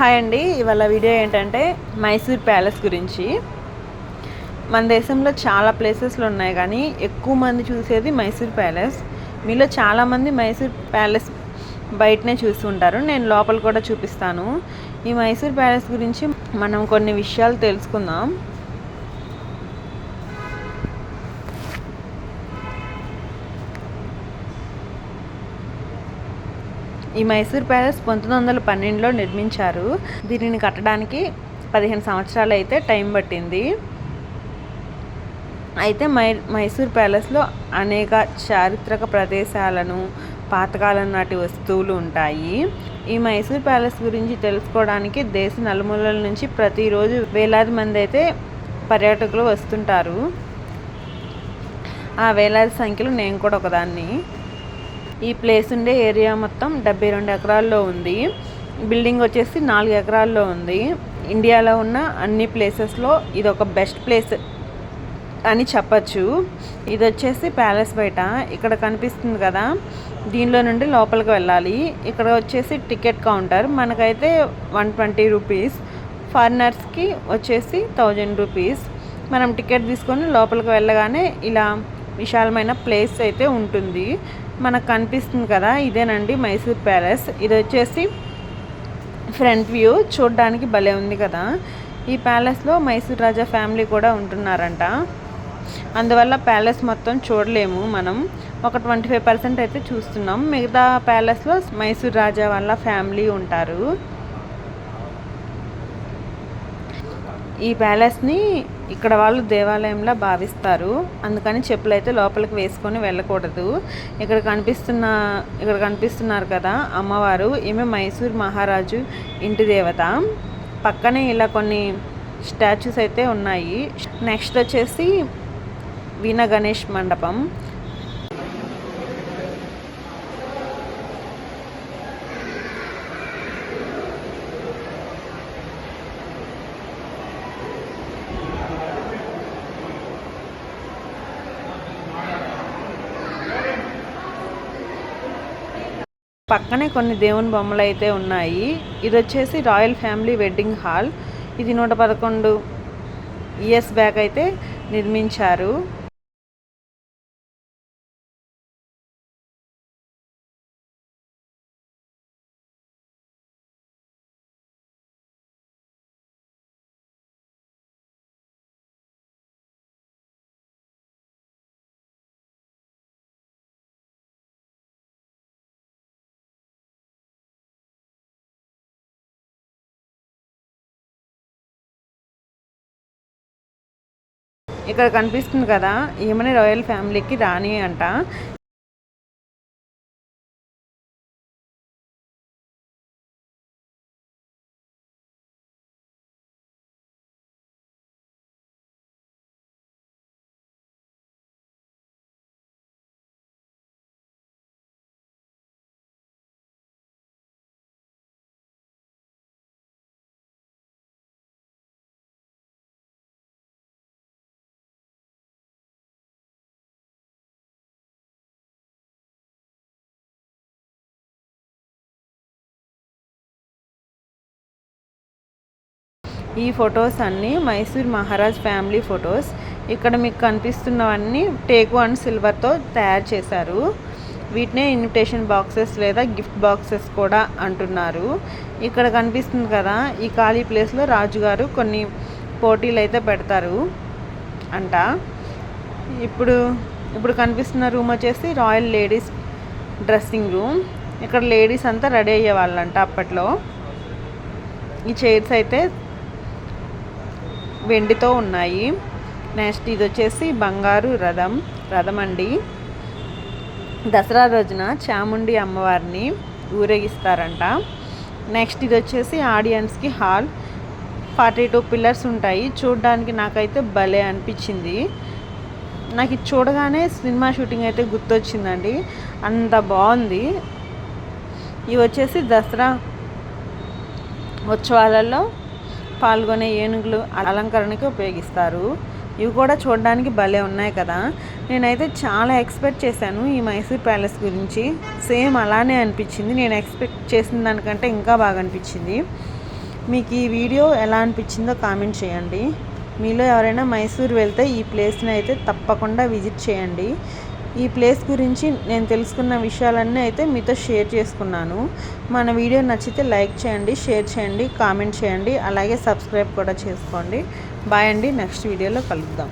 Hi అండి. ఇవాళ video ఏంటంటే మైసూర్ ప్యాలెస్ గురించి. మన దేశంలో చాలా ప్లేసెస్లు ఉన్నాయి కానీ ఎక్కువ మంది చూసేది మైసూర్ ప్యాలెస్. మీలో చాలామంది మైసూర్ ప్యాలెస్ బయటనే చూస్తుంటారు నేను లోపల కూడా చూపిస్తాను. ఈ మైసూర్ ప్యాలెస్ గురించి మనం కొన్ని విషయాలు తెలుసుకుందాం. ఈ మైసూర్ ప్యాలెస్ పంతొమ్మిది వందల పన్నెండులో నిర్మించారు. దీనిని కట్టడానికి పదిహేను సంవత్సరాలు అయితే టైం పట్టింది. అయితే మై మైసూర్ ప్యాలెస్లో అనేక చారిత్రక ప్రదేశాలను పాతకాలం నాటి వస్తువులు ఉంటాయి. ఈ మైసూర్ ప్యాలెస్ గురించి తెలుసుకోవడానికి దేశ నలుమూలల నుంచి ప్రతిరోజు వేలాది మంది అయితే పర్యాటకులు వస్తుంటారు. ఆ వేలాది సంఖ్యలో నేను కూడా ఒకదాన్ని. ఈ ప్లేస్ ఉండే ఏరియా మొత్తం డెబ్బై రెండు ఎకరాల్లో ఉంది. బిల్డింగ్ వచ్చేసి నాలుగు ఎకరాల్లో ఉంది. ఇండియాలో ఉన్న అన్ని ప్లేసెస్లో ఇది ఒక బెస్ట్ ప్లేస్ అని చెప్పచ్చు. ఇది వచ్చేసి ప్యాలెస్ బయట. ఇక్కడ కనిపిస్తుంది కదా దీనిలో నుండి లోపలికి వెళ్ళాలి. ఇక్కడ వచ్చేసి టికెట్ కౌంటర్. మనకైతే వన్ ట్వంటీ రూపీస్. ఫారినర్స్కి వచ్చేసి థౌజండ్ రూపీస్. మనం టికెట్ తీసుకొని లోపలికి వెళ్ళగానే ఇలా విశాలమైన ప్లేస్ అయితే ఉంటుంది. మనకు కనిపిస్తుంది కదా ఇదేనండి మైసూర్ ప్యాలెస్. ఇది వచ్చేసి ఫ్రంట్ వ్యూ చూడడానికి భలే ఉంది కదా. ఈ ప్యాలెస్లో మైసూర్ రాజా ఫ్యామిలీ కూడా ఉంటున్నారంట. అందువల్ల ప్యాలెస్ మొత్తం చూడలేము మనం. ఒక ట్వంటీ ఫైవ్ పర్సెంట్ అయితే చూస్తున్నాం. మిగతా ప్యాలెస్లో మైసూర్ రాజా వాళ్ళ ఫ్యామిలీ ఉంటారు. ఈ ప్యాలెస్ని ఇక్కడ వాళ్ళు దేవాలయంలా భావిస్తారు. అందుకని చెప్పులు అయితే లోపలికి వేసుకొని వెళ్ళకూడదు. ఇక్కడ కనిపిస్తున్న ఇక్కడ కనిపిస్తున్నారు కదా అమ్మవారు. ఈమె మైసూర్ మహారాజు ఇంటి దేవత. పక్కనే ఇలా కొన్ని స్టాచ్యూస్ అయితే ఉన్నాయి. నెక్స్ట్ వచ్చేసి వీణ గణేష్ మండపం. పక్కనే కొన్ని దేవుని బొమ్మలు అయితే ఉన్నాయి. ఇది వచ్చేసి రాయల్ ఫ్యామిలీ వెడ్డింగ్ హాల్. ఇది నూట పదకొండు ఇయర్స్ బ్యాక్ అయితే నిర్మించారు. ఇక్కడ కనిపిస్తుంది కదా ఈమెనే రాయల్ ఫ్యామిలీకి రాణి అంట. ఈ ఫొటోస్ అన్నీ మైసూర్ మహారాజ్ ఫ్యామిలీ ఫొటోస్. ఇక్కడ మీకు కనిపిస్తున్నవన్నీ టేకు అండ్ సిల్వర్తో తయారు చేశారు. వీటినే ఇన్విటేషన్ బాక్సెస్ లేదా గిఫ్ట్ బాక్సెస్ కూడా అంటున్నారు. ఇక్కడ కనిపిస్తుంది కదా ఈ ఖాళీ ప్లేస్లో రాజుగారు కొన్ని పోటీలు అయితే పెడతారు అంట. ఇప్పుడు ఇప్పుడు కనిపిస్తున్న రూమ్ వచ్చేసి రాయల్ లేడీస్ డ్రెస్సింగ్ రూమ్. ఇక్కడ లేడీస్ అంతా రెడీ అయ్యేవాళ్ళంట అప్పట్లో. ఈ చైర్స్ అయితే వెండితో ఉన్నాయి. నెక్స్ట్ ఇది వచ్చేసి బంగారు రథం రథం అండి. దసరా రోజున చాముండి అమ్మవారిని ఊరేగిస్తారంట. నెక్స్ట్ ఇది వచ్చేసి ఆడియన్స్కి హాల్ ఫార్టీ టూ పిల్లర్స్ ఉంటాయి. చూడడానికి నాకైతే భలే అనిపించింది. నాకు ఇది చూడగానే సినిమా షూటింగ్ అయితే గుర్తొచ్చిందండి. అంత బాగుంది. ఇవి వచ్చేసి దసరా ఉత్సవాలలో పాల్గొనే ఏనుగులు అలంకరణకి ఉపయోగిస్తారు. ఇవి కూడా చూడడానికి భలే ఉన్నాయి కదా. నేనైతే చాలా ఎక్స్పెక్ట్ చేశాను ఈ మైసూర్ ప్యాలెస్ గురించి. సేమ్ అలానే అనిపించింది. నేను ఎక్స్పెక్ట్ చేసిన దానికంటే ఇంకా బాగా అనిపించింది. మీకు ఈ వీడియో ఎలా అనిపించిందో కామెంట్ చేయండి. మీలో ఎవరైనా మైసూర్ వెళ్తే ఈ ప్లేస్ని అయితే తప్పకుండా విజిట్ చేయండి. ఈ ప్లేస్ గురించి నేను తెలుసుకున్న విషయాలన్నీ అయితే మీతో షేర్ చేసుకున్నాను. మన వీడియో నచ్చితే లైక్ చేయండి షేర్ చేయండి కామెంట్ చేయండి అలాగే సబ్స్క్రైబ్ కూడా చేసుకోండి. బాయ్ అండి నెక్స్ట్ వీడియోలో కలుద్దాం.